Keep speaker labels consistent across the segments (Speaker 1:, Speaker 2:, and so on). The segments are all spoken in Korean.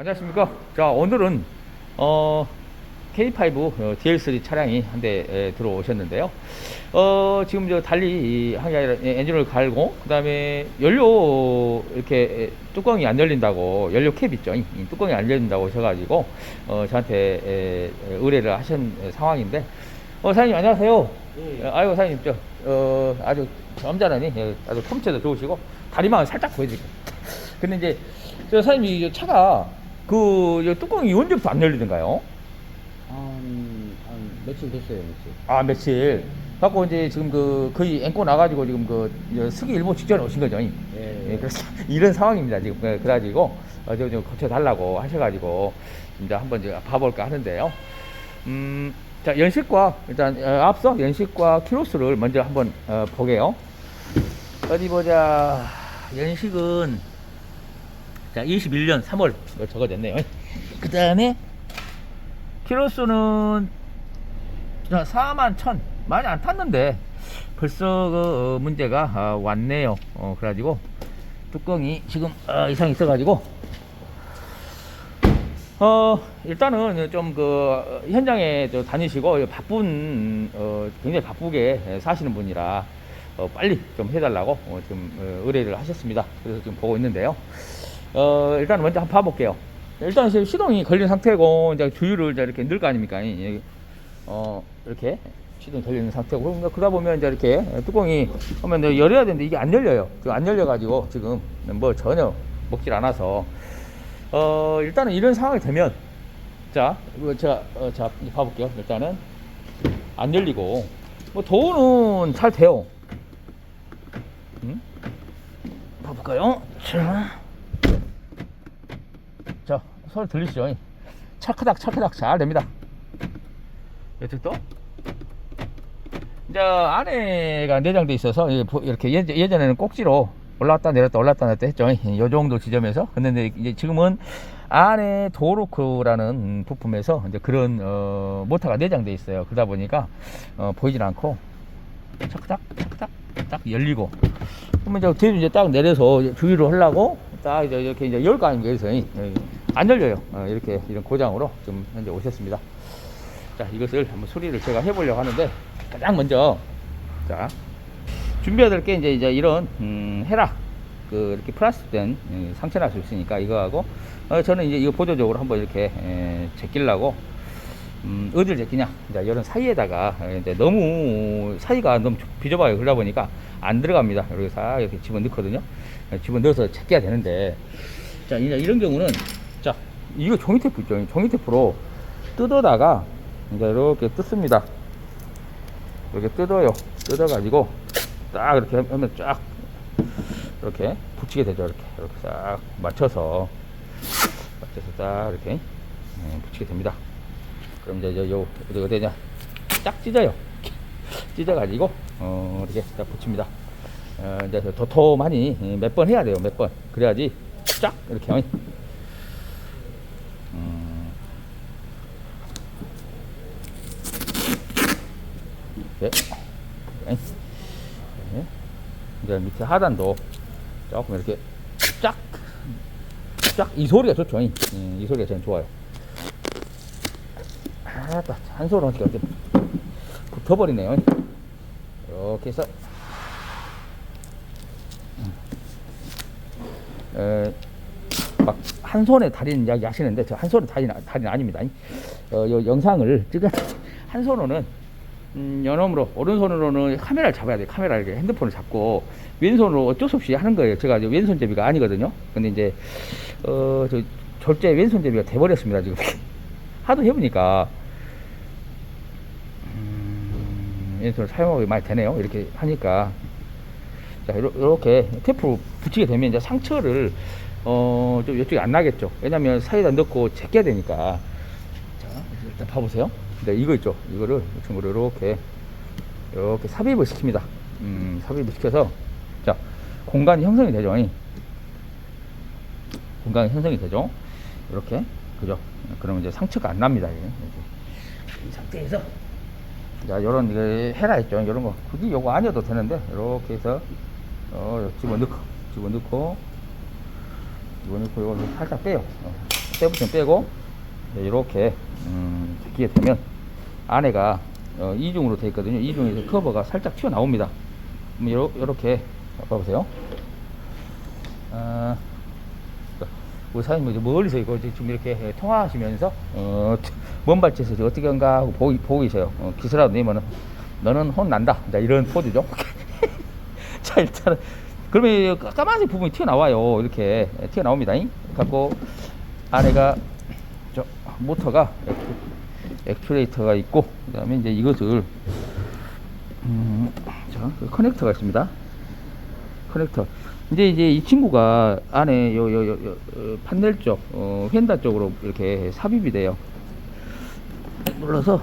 Speaker 1: 안녕하십니까. 자, 오늘은, 어, K5 어, DL3 차량이 한 대 들어오셨는데요. 어, 지금 저 달리 한게 아니라 엔진을 갈고, 그 다음에 연료 이렇게 에, 뚜껑이 안 열린다고, 연료 캡 있죠. 이 뚜껑이 안 열린다고 하셔 가지고, 어, 저한테 의뢰를 하신 상황인데, 어, 사장님 안녕하세요.
Speaker 2: 예.
Speaker 1: 어, 아이고, 사장님, 저, 어, 아주 점잖으니, 예, 아주 톰체도 좋으시고, 다리만 살짝 보여드릴게요. 근데 이제, 저 사장님, 이 차가, 그, 이 뚜껑이 언제부터 안 열리던가요?
Speaker 2: 한, 한 며칠 됐어요, 며칠.
Speaker 1: 아, 며칠. 갖고 이제 지금 그, 거의 앵꼬 나가지고 지금 그, 이제 쓰기 일보 직전에 오신 거죠?
Speaker 2: 예.
Speaker 1: 예, 그래서 이런 상황입니다, 지금. 예, 그래가지고, 어, 저, 좀 고쳐달라고 하셔가지고, 이제 한번 제가 봐볼까 하는데요. 음, 자, 연식과, 일단, 어, 앞서 연식과 키로수를 먼저 한번, 어, 보게요. 어디 보자. 연식은, 자, 21년 3월 적어졌네요. 그 다음에, 키로수는, 자, 4만 1000. 많이 안 탔는데, 벌써 그 어, 문제가 아, 왔네요. 어, 그래가지고, 뚜껑이 지금 어, 이상이 있어가지고, 어, 일단은 좀 그 현장에 저 다니시고 바쁜 어, 굉장히 바쁘게 사시는 분이라 어, 빨리 좀 해달라고 어, 지금 어, 의뢰를 하셨습니다. 그래서 지금 보고 있는데요. 어, 일단 먼저 한번 봐볼게요. 일단 지금 시동이 걸린 상태고 이제 주유를 이제 이렇게 넣을 거 아닙니까? 이- 어, 이렇게 시동이 걸리는 상태고 그러니까 그러다 보면 이제 이렇게 뚜껑이 이제 열어야 되는데 이게 안 열려요. 안 열려가지고 지금 뭐 전혀 먹질 않아서 어, 일단은 이런 상황이 되면, 자, 이거 제가, 어, 자, 봐볼게요. 일단은, 안 열리고, 뭐, 도어는 잘 돼요. 음? 봐볼까요? 자, 자, 소리 들리시죠? 차크닥, 차크닥 잘 됩니다. 여튼 또, 이제 안에가 내장돼 있어서 이렇게 예- 예전에는 꼭지로 올라왔다 내렸다 올라왔다 내렸다 했죠. 이 정도 지점에서. 근데 이제 지금은 안에 도로크라는 부품에서 이제 그런 어, 모터가 내장돼 있어요. 그러다 보니까 어, 보이질 않고 착딱 착딱 딱 열리고 그러면 이제 뒤로 이제 딱 내려서 주의를 하려고 딱 이제 이렇게 이제 열거 아닙니까? 그래서 이- 안 열려요. 어, 이렇게 이런 고장으로 지금 현재 오셨습니다. 자, 이것을 한번 수리를 제가 해보려고 하는데 가장 먼저 자 준비해야 될 게 이제 이제 이런 음, 헤라. 그 이렇게 플라스틱된 예, 상처 날수 있으니까 이거 하고 어, 저는 이제 이거 보조적으로 한번 이렇게 에, 제끼려고 음, 어디를 제끼냐. 이제 이런 사이에다가 에, 이제 너무 사이가 너무 비좁아요. 그러다 보니까 안 들어갑니다. 이렇게 싹 이렇게 집어 넣거든요. 집어 넣어서 제껴야 되는데. 자 이제 이런 경우는 자 이거 종이 테이프 있죠? 종이 테이프로 뜯어다가 이제 이렇게 뜯습니다. 이렇게 뜯어요. 뜯어 가지고 딱 이렇게 하면 쫙 이렇게 붙이게 되죠. 이렇게. 이렇게 싹 맞춰서 맞춰서 딱 이렇게 예, 붙이게 됩니다. 그럼 이제 요, 요 어디 어디냐? 딱 찢어요. 찢어 가지고 어 이렇게 딱 붙입니다. 어, 이제 도톰하니 몇 번 해야 돼요. 몇 번. 그래야지 쫙 이렇게 어. 음, 이렇게 네. 네. 이제 밑에 하단도 조금 이렇게 쫙, 쫙, 이 소리가 좋죠. 이, 이 소리가 제일 좋아요. 아, 딱, 한 손으로 하니까 이렇게 붙어버리네요. 이렇게 해서, 음. 에, 막, 한 손에 달인 이야기 하시는데, 저 한 손에 달인, 달인 아닙니다. 어, 요 영상을 찍어, 한 손으로는 음, 연엄으로 오른손으로는 카메라를 잡아야 돼요. 카메라를 이렇게 핸드폰을 잡고 왼손으로 어쩔 수 없이 하는 거예요. 제가 왼손잡이가 아니거든요. 근데 이제 어 저 절제 왼손잡이가 돼버렸습니다. 지금 하도 해보니까 음, 왼손을 사용하기 많이 되네요. 이렇게 하니까 자 이렇게 테이프 붙이게 되면 이제 상처를 어좀 이쪽에 안 나겠죠. 왜냐면 사이에다 넣고 제껴야 되니까 자 일단 봐보세요. 근데 이거 있죠. 이거를 이 친구를 이렇게 이렇게 삽입을 시킵니다. 음, 삽입을 시켜서 자 공간이 형성이 되죠. 이. 공간이 형성이 되죠. 이렇게 그죠. 그러면 이제 상처가 안 납니다. 이게. 이 상태에서 자 요런 이거 헤라 있죠. 이런 거 굳이 요거 아니어도 되는데 이렇게 해서 어 집어 넣고 집어 넣고 집어 넣고 요거 살짝 빼요. 어, 세부층 빼고 이렇게 음, 끼게 되면 안에가 어, 이중으로 되어 있거든요. 이중에서 커버가 살짝 튀어나옵니다. 이렇게 봐보세요. 아, 우리 사장님 멀리서 이거 지금 이렇게 통화하시면서 어, 먼 발치에서 이제 어떻게 한가 하고 보고, 보고 계세요. 어, 기술라도 내면은 너는 혼난다. 자, 이런 포즈죠. 자, 일단은 그러면 이 까만색 부분이 튀어나와요. 이렇게 튀어나옵니다. 갖고 저 모터가 액츄레이터가 있고 그 다음에 이제 이것을 음, 자, 그 커넥터가 있습니다. 커넥터. 이제 이제 이 친구가 안에 요 요 요 요 판넬 쪽, 어, 휀다 쪽으로 이렇게 삽입이 돼요. 눌러서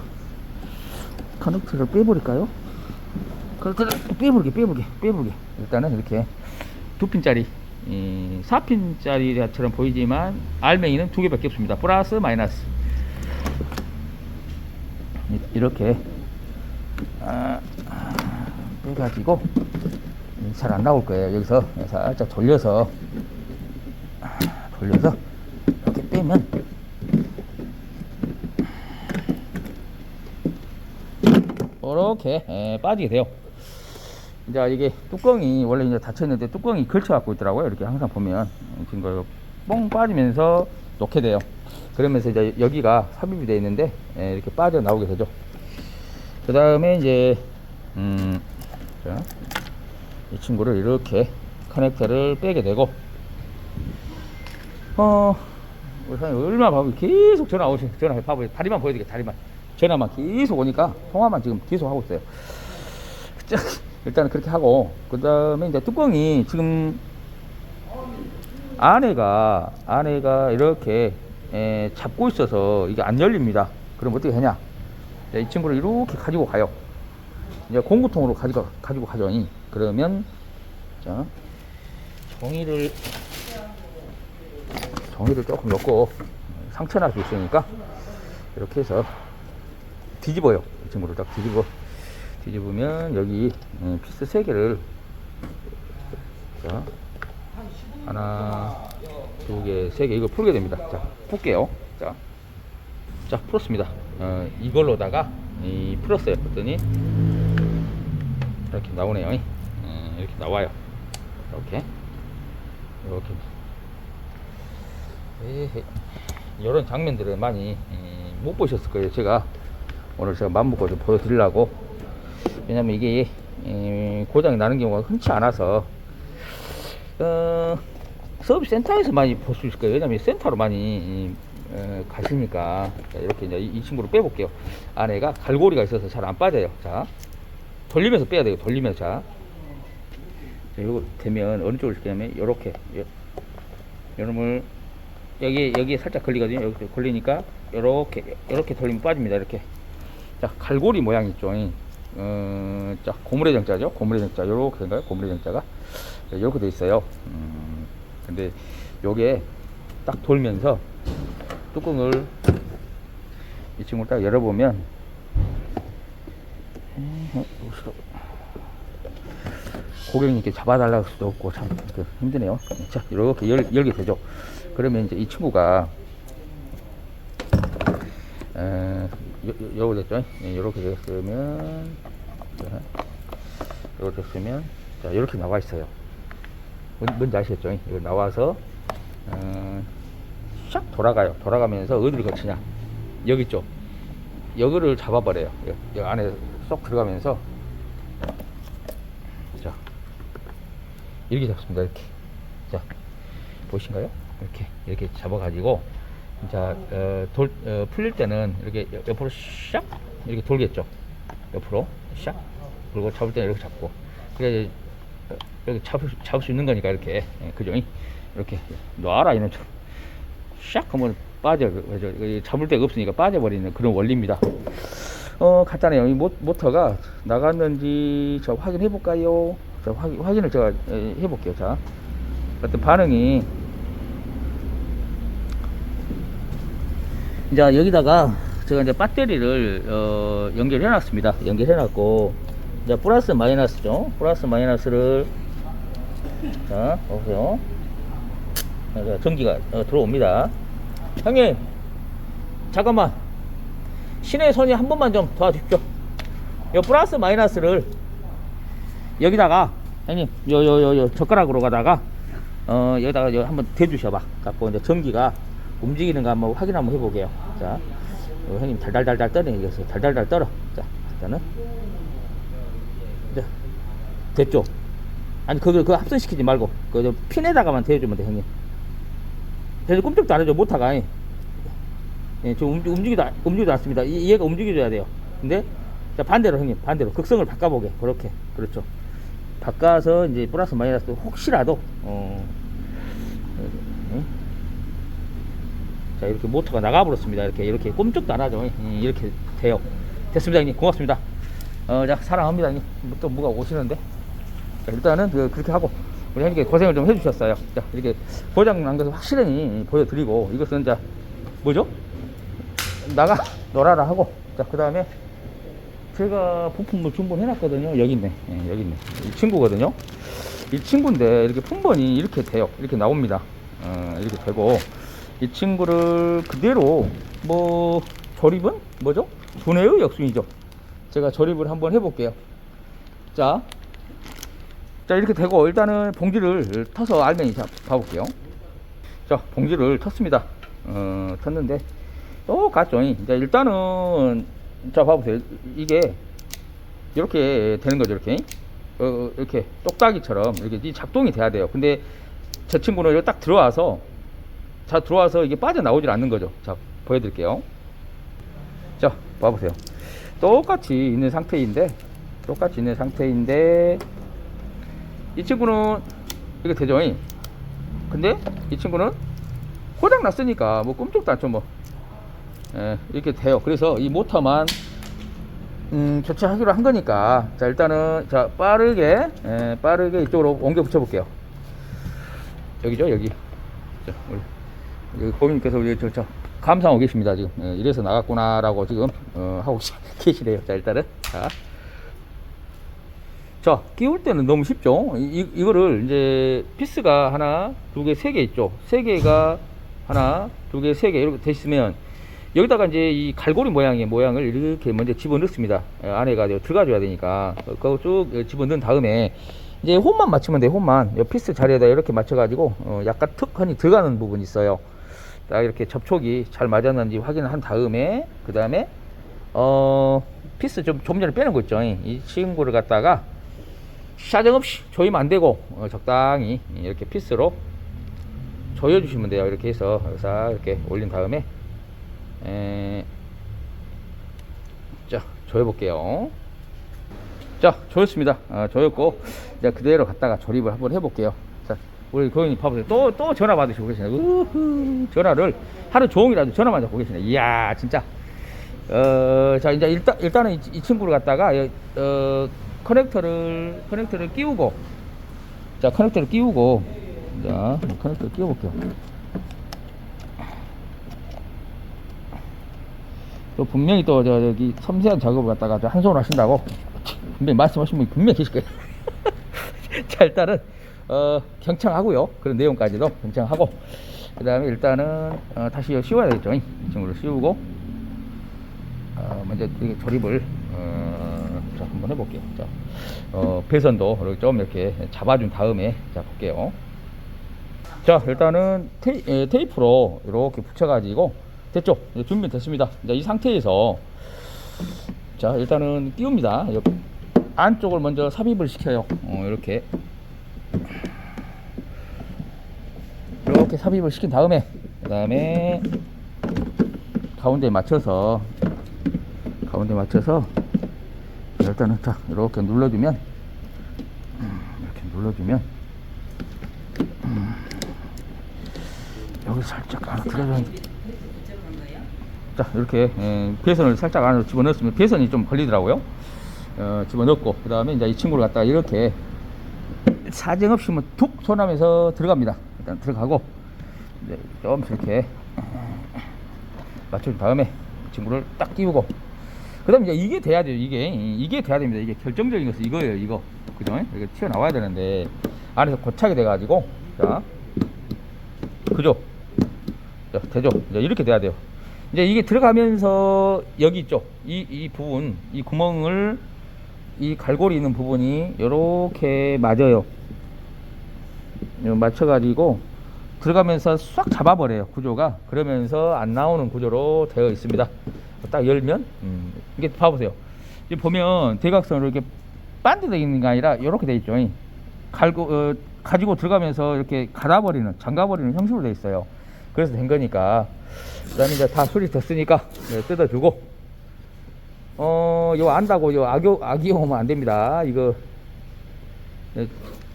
Speaker 1: 커넥터를 빼버릴까요? 커넥터를 빼버리게, 빼버리게, 빼버리게. 일단은 이렇게 두 핀짜리, 이 4핀짜리처럼 보이지만 알맹이는 두 개밖에 없습니다. 플러스 마이너스. 이- 이렇게 아, 아, 빼가지고 잘 안 나올 거예요. 여기서 살짝 돌려서 아, 돌려서 이렇게 빼면 이렇게 에, 빠지게 돼요. 이제 이게 뚜껑이 원래 이제 닫혀 있는데 뚜껑이 걸쳐 갖고 있더라고요. 이렇게 항상 보면 지금 거뻥 빠지면서 놓게 돼요. 그러면서 이제 여기가 삽입이 되어 있는데 에, 이렇게 빠져 나오게 되죠. 그 다음에 이제 음, 자, 이 친구를 이렇게 커넥터를 빼게 되고 어 우리 사장님 얼마나 바보 계속 전화 오시 전화 봐보세요 다리만 보여드릴게요 다리만 전화만 계속 오니까 통화만 지금 계속 하고 있어요 자, 일단은 그렇게 하고 그 다음에 이제 뚜껑이 지금 안에가 안에가 이렇게 에, 잡고 있어서 이게 안 열립니다. 그럼 어떻게 하냐? 자, 이 친구를 이렇게 가지고 가요. 이제 공구통으로 가지고 가지고 가죠 그러면 자 종이를 종이를 조금 넣고 상처 날 수 있으니까 이렇게 해서 뒤집어요. 이 친구를 딱 뒤집어 뒤집으면 여기 음, 피스 세 개를 자 하나 두개 세 개 이거 풀게 됩니다. 자 풀게요. 자, 자 풀었습니다. 어, 이걸로다가 이 풀었어요. 그랬더니 이렇게 나오네요. 음, 이렇게 나와요. 이렇게 이렇게 이런 장면들을 많이 음, 못 보셨을 거예요. 제가 오늘 제가 맘먹고 좀 보여드리려고 왜냐면 이게 음, 고장이 나는 경우가 흔치 않아서 어, 서비스 센터에서 많이 볼 수 있을 거예요. 왜냐면 센터로 많이 음, 어, 가시니까 자, 이렇게 이제 이, 이 친구를 빼볼게요. 안에가 갈고리가 있어서 잘 안 빠져요. 자 돌리면서 빼야 돼요. 돌리면서 자. 자, 요거 되면 어느 쪽으로 시키냐면 요, 요놈을 여기 여기 살짝 걸리거든요. 여기 걸리니까 요렇게 요렇게 돌리면 빠집니다. 이렇게 자 갈고리 모양 있죠. 어, 자 고무의 정자죠. 고무의 정자 요렇게 된가요? 고무의 정자가 자, 요렇게 돼 있어요. 음, 근데 요게 딱 돌면서 뚜껑을 이 친구를 딱 열어보면 음, 어, 고객님께 잡아달라고 할 수도 없고 참 그, 힘드네요. 자 이렇게 열, 열게 되죠. 그러면 이제 이 친구가 에, 요, 요, 요거 됐죠? 예, 요렇게 됐으면 자, 요렇게 됐으면 자 이렇게 나와 있어요. 뭔, 뭔지 아시겠죠? 이거 나와서 어, 샥 돌아가요. 돌아가면서 어디를 거치냐? 여기 있죠? 여기를 잡아버려요. 여기, 안에 쏙 들어가면서 자 이렇게 잡습니다. 이렇게 자 보이신가요? 이렇게 이렇게 잡아가지고 자 어, 돌 어, 풀릴 때는 이렇게 옆- 옆으로 샥 이렇게 돌겠죠. 옆으로 샥 그리고 잡을 때는 이렇게 잡고 그래 어, 이렇게 잡을, 수- 잡을 수 있는 거니까 이렇게 예, 그죠? 이렇게 놔라 이놈 샥 하면 빠져 그죠? 잡을 데가 없으니까 빠져버리는 그런 원리입니다. 어 간단해요. 이 모, 모터가 나갔는지 저 확인해 볼까요? 자 확인 확인을 제가 에, 해볼게요. 자 어떤 반응이 이제 여기다가 제가 이제 배터리를 어, 연결해 놨습니다. 연결해 놨고 이제 플러스 마이너스죠. 플러스 마이너스를 자 보세요. 자, 전기가 어, 들어옵니다. 형님 잠깐만. 신의 손이 한 번만 좀 도와주십시오. 요 플러스 마이너스를 여기다가 형님 요 요 요 요 젓가락으로 가다가 어 여기다가 요 한번 대주셔봐. 갖고 이제 전기가 움직이는가 한번 확인 한번 해보게요. 자요 형님 달달달달 떠네 이것을 달달달 떨어. 자 일단은. 자 됐죠? 아니 그거 그거 합선시키지 말고 그저 핀에다가만 대주면 돼 형님. 그래서 꿈쩍도 안 해줘 모타가. 예, 좀 움직, 움직이도 않- 움직이도 않습니다. 이- 얘가 움직여줘야 돼요. 근데 자 반대로 형님 반대로. 극성을 바꿔보게. 그렇게. 그렇죠. 바꿔서 이제 플러스 마이너스 혹시라도 어 응? 자 이렇게 모터가 나가버렸습니다. 이렇게 이렇게 꼼짝도 안 하죠. 예, 이렇게 돼요. 됐습니다 형님. 고맙습니다. 어자 사랑합니다 형님. 뭐또 뭐가 오시는데? 자, 일단은 그, 그렇게 하고 우리 형님께 고생을 좀 해주셨어요. 자 이렇게 고장 난 것을 확실히 보여드리고 이것은 자 뭐죠? 나가 놀아라 하고. 자그 다음에 제가 부품을 주문해 놨거든요. 여기 있네. 예, 여기 있네. 이 친구거든요. 이 친구인데 이렇게 품번이 이렇게 돼요. 이렇게 나옵니다. 어, 이렇게 되고 이 친구를 그대로 뭐 조립은 뭐죠? 분해의 역순이죠. 제가 조립을 한번 해볼게요. 자, 자 이렇게 되고 일단은 봉지를 터서 알맹이 자 봐볼게요. 자 봉지를 텄습니다. 어 텄는데 똑같죠. 자 일단은 자 봐보세요. 이게 이렇게 되는 거죠 이렇게. 어, 이렇게 똑딱이처럼 이렇게 이 작동이 돼야 돼요. 근데 저 친구는 여기 딱 들어와서 자 들어와서 이게 빠져나오질 않는 거죠. 자 보여드릴게요. 자 봐보세요. 똑같이 있는 상태인데 똑같이 있는 상태인데 이 친구는 이게 되죠? 잉? 근데 이 친구는 고장 났으니까 뭐 꿈쩍도 않죠 뭐. 예, 이렇게 돼요. 그래서 이 모터만 음, 교체하기로 한 거니까 자 일단은 자 빠르게 예, 빠르게 이쪽으로 옮겨 붙여 볼게요. 여기죠? 여기. 자, 우리 여기 고객님께서 우리 저, 저 감상하고 계십니다 지금. 예, 이래서 나갔구나 라고 지금 어, 하고 계시네요. 자 일단은. 자, 자 끼울 때는 너무 쉽죠 이, 이- 이거를 이제 피스가 하나 두개세 개 있죠 세 개가 하나 두개세 개 이렇게 돼 있으면 여기다가 이제 이 갈고리 모양의 모양을 이렇게 먼저 집어넣습니다. 어, 안에가 이제 들어가 줘야 되니까 어, 그거 쭉 집어넣은 다음에 이제 홈만 맞추면 돼요. 홈만 이 피스 자리에다 이렇게 맞춰 가지고 어, 약간 툭하니 들어가는 부분이 있어요. 딱 이렇게 접촉이 잘 맞았는지 확인을 한 다음에 그 다음에 어 피스 좀, 좀 전에 빼는 거 있죠. 이 친구를 갖다가 사정없이 조이면 안 되고 어, 적당히 이렇게 피스로 조여 주시면 돼요. 이렇게 해서 싹 이렇게 올린 다음에 에... 자, 조여 볼게요. 자, 조였습니다. 아, 조였고, 이제 그대로 갖다가 조립을 한번 해볼게요. 자, 우리 고객님 봐보세요. 또, 또 전화 받으시고 계시네. 우후, 전화를 하루 종일이라도 전화만 잡고 계시네. 이야, 진짜. 어, 자, 이제 일단, 일단은 이, 이 친구를 갖다가, 여- 어, 커넥터를, 커넥터를 끼우고, 자, 커넥터를 끼우고, 자, 커넥터를 끼워볼게요. 또 분명히 또 저 여기 섬세한 작업을 갖다가 저한 손으로 하신다고 분명히 말씀하신 분이 분명히 계실 거예요. 자 일단은 어, 경청하고요. 그런 내용까지도 경청하고 그 다음에 일단은 어, 다시 씌워야 되겠죠. 이 친구를 씌우고 어, 먼저 조립을 어, 자 한번 해볼게요. 자 어, 배선도 좀 이렇게 잡아준 다음에 자 볼게요. 자 일단은 테이, 에, 테이프로 이렇게 붙여가지고 됐죠? 이제 준비 됐습니다. 이제 이 상태에서 자 일단은 띄웁니다. 옆 안쪽을 먼저 삽입을 시켜요. 어, 이렇게. 이렇게 삽입을 시킨 다음에 그 다음에 가운데 맞춰서 가운데 맞춰서 일단은 자 이렇게 눌러주면 음, 이렇게 눌러주면 여기 살짝 안으로 들어가는 자 이렇게 예, 배선을 살짝 안으로 집어넣었으면 배선이 좀 걸리더라고요. 어, 집어넣고 그 다음에 이제 이 친구를 갖다가 이렇게 사정없이 뭐툭 손하면서 들어갑니다. 일단 들어가고 이제 좀 이렇게 맞춰준 다음에 이 친구를 딱 끼우고 그 다음에 이제 이게 돼야 돼요 이게 이게 돼야 됩니다 이게 결정적인 것은 이거예요 이거 그죠 이게 튀어 나와야 되는데 안에서 고착이 돼 가지고 자 그죠 자, 되죠? 이제 이렇게 돼야 돼요. 이제 이게 들어가면서 여기 있죠? 이, 이 부분, 이 구멍을 이 갈고리 있는 부분이 이렇게 맞아요. 맞춰가지고 들어가면서 싹 잡아버려요 구조가 그러면서 안 나오는 구조로 되어 있습니다 딱 열면? 음, 이게 봐보세요. 지금 보면 대각선으로 이렇게 반드되어 있는 게 아니라 이렇게 돼 있죠. 갈고 어, 가지고 들어가면서 이렇게 갈아버리는 잠가버리는 형식으로 돼 있어요. 그래서 된 거니까. 그다음에 이제 다 수리 됐으니까 네, 뜯어주고. 어 이거 안다고 이거 악용 악용하면 안 됩니다. 이거 네,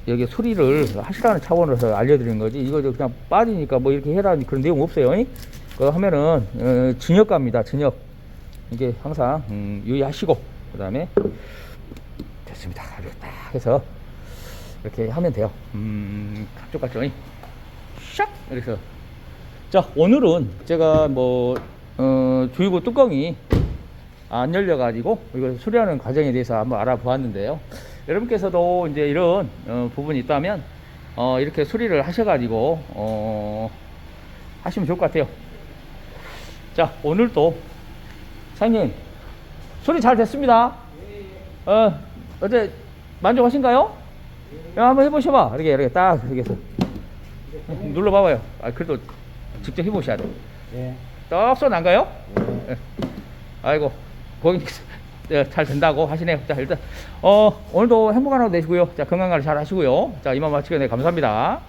Speaker 1: 여기 수리를 하시라는 차원에서 알려드리는 거지. 이거 저 그냥 빠지니까 뭐 이렇게 해라는 그런 내용 없어요. 잉? 그거 하면은 어, 진역갑니다 진역 이게 항상 음, 유의하시고 그 다음에 됐습니다 이렇게 딱 해서 이렇게 하면 돼요 음 잉? 샥 이렇게 해서 자 오늘은 제가 뭐 어, 주유구 뚜껑이 안 열려 가지고 이걸 수리하는 과정에 대해서 한번 알아보았는데요 여러분께서도 이제 이런 어, 부분이 있다면 어, 이렇게 수리를 하셔가지고 어, 하시면 좋을 것 같아요. 자 오늘도 사장님 수리 잘 됐습니다. 어, 어제 만족하신가요? 야, 한번 해보셔봐. 이렇게 이렇게 딱 이렇게 해서 눌러봐봐요. 아 그래도 직접 해보셔야 돼.
Speaker 2: 예.
Speaker 1: 떡 쏘난가요?
Speaker 2: 예.
Speaker 1: 아이고 고객님 네, 잘 된다고 하시네요. 자 일단 어 오늘도 행복한 하루 되시고요. 자 건강 관리 잘 하시고요. 자 이만 마치겠네 감사합니다.